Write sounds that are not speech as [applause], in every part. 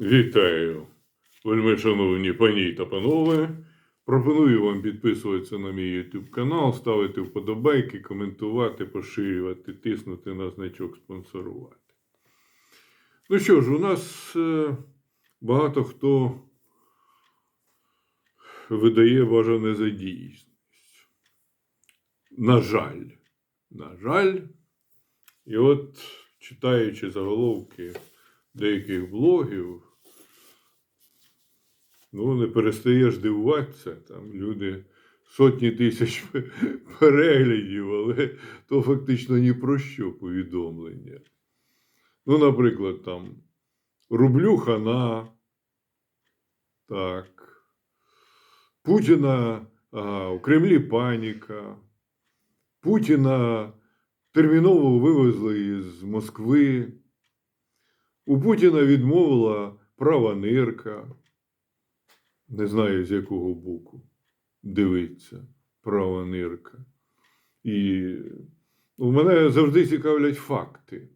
Вітаю, вельми шановні пані та панове. Пропоную вам підписуватися на мій YouTube канал, ставити вподобайки, коментувати, поширювати, тиснути на значок спонсорувати. Ну що ж, у нас е, багато хто видає бажане за дійсність. На жаль, на жаль, і от читаючи заголовки деяких блогів, ну, не перестаєш дивуватися, там люди сотні тисяч [laughs] переглядів, але то фактично ні про що повідомлення. Ну, наприклад, там рублю хана, так, Путіна ага, у Кремлі паніка, Путіна терміново вивезли із Москви. У Путіна відмовила права нирка. Не знаю, з якого боку дивиться права нирка. І у мене завжди цікавлять факти.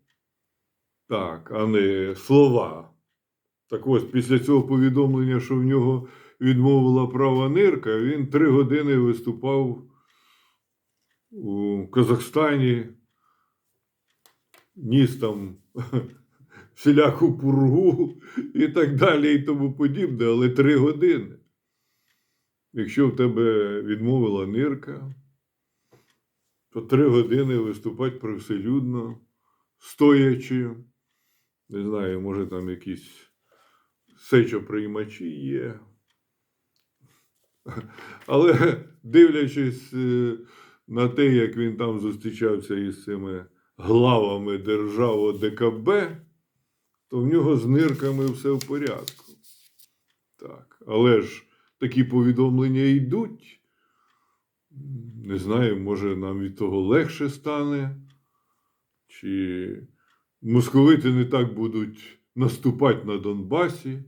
Так, а не слова. Так ось після цього повідомлення, що в нього відмовила права нирка, він три години виступав у Казахстані, ніс там всіляку пургу і так далі, і тому подібне, але три години. Якщо в тебе відмовила нирка, то три години виступати привселюдно, стоячи. Не знаю, може там якісь сечоприймачі є. Але дивлячись е, на те, як він там зустрічався із цими главами держав ОДКБ, то в нього з нирками все в порядку. Так. Але ж такі повідомлення йдуть. Не знаю, може нам від того легше стане, чи московити не так будуть наступати на Донбасі.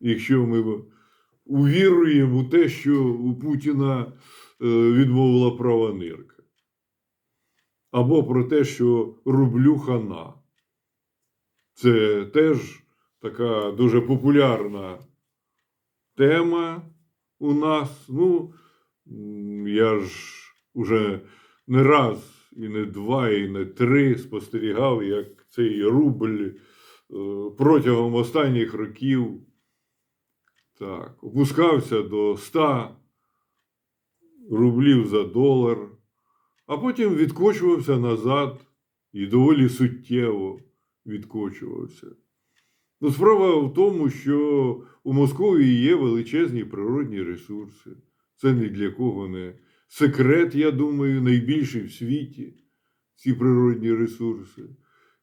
Якщо ми увіруємо у те, що у Путіна е, відмовила права нирка. Або про те, що рублю хана. Це теж така дуже популярна тема у нас. Ну, я ж уже не раз, і не два, і не три спостерігав, як цей рубль е, протягом останніх років так, опускався до 100 рублів за долар, а потім відкочувався назад і доволі суттєво відкочувався. Ну, справа в тому, що у Московії є величезні природні ресурси. Це ні для кого не секрет, я думаю, найбільший в світі ці природні ресурси.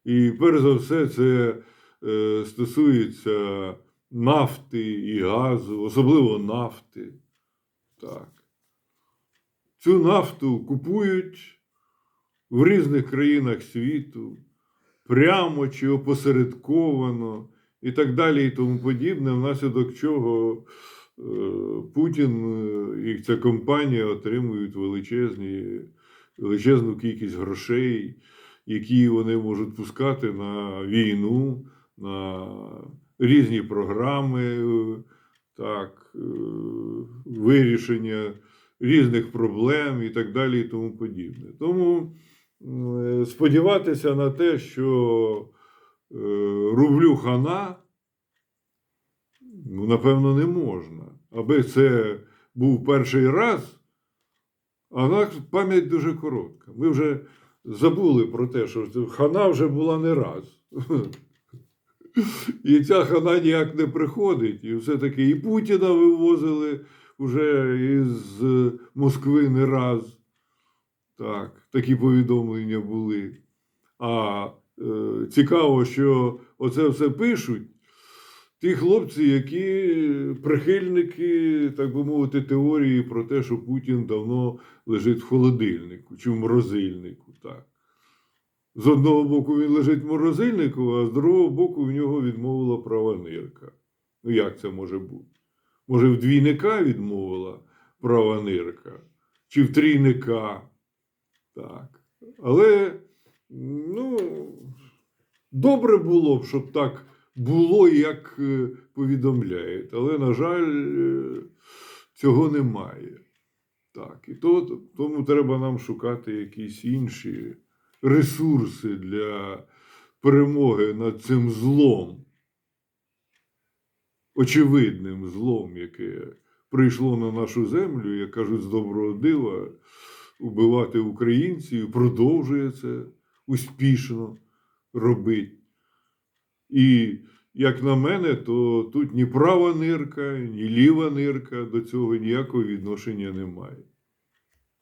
І перш за все, це е, стосується нафти і газу, особливо нафти. Так. Цю нафту купують в різних країнах світу, прямо чи опосередковано, і так далі, і тому подібне, внаслідок чого е, Путін е, і ця компанія отримують величезні, величезну кількість грошей, які вони можуть пускати на війну, на різні програми, е, так, вирішення різних проблем і так далі, і тому подібне. Тому сподіватися на те, що е, рублю хана, ну, напевно, не можна. Аби це був перший раз, а пам'ять дуже коротка. Ми вже забули про те, що хана вже була не раз. [laughs] І ця хана ніяк не приходить. І все-таки і Путіна вивозили вже із Москви не раз. Так, такі повідомлення були. А е, цікаво, що оце все пишуть ті хлопці, які прихильники, так би мовити, теорії про те, що Путін давно лежить в холодильнику чи в морозильнику. Так. З одного боку він лежить в морозильнику, а з другого боку в нього відмовила права нирка. Ну як це може бути? Може, в двійника відмовила права нирка, чи в трійника. Так. Але ну, добре було б, щоб так було, як е, повідомляють. Але, на жаль, е, цього немає. Так, і то, тому треба нам шукати якісь інші ресурси для перемоги над цим злом, очевидним злом, яке прийшло на нашу землю, як кажуть, з доброго дива, убивати українців, продовжує це успішно робити. І, як на мене, то тут ні права нирка, ні ліва нирка до цього ніякого відношення не має.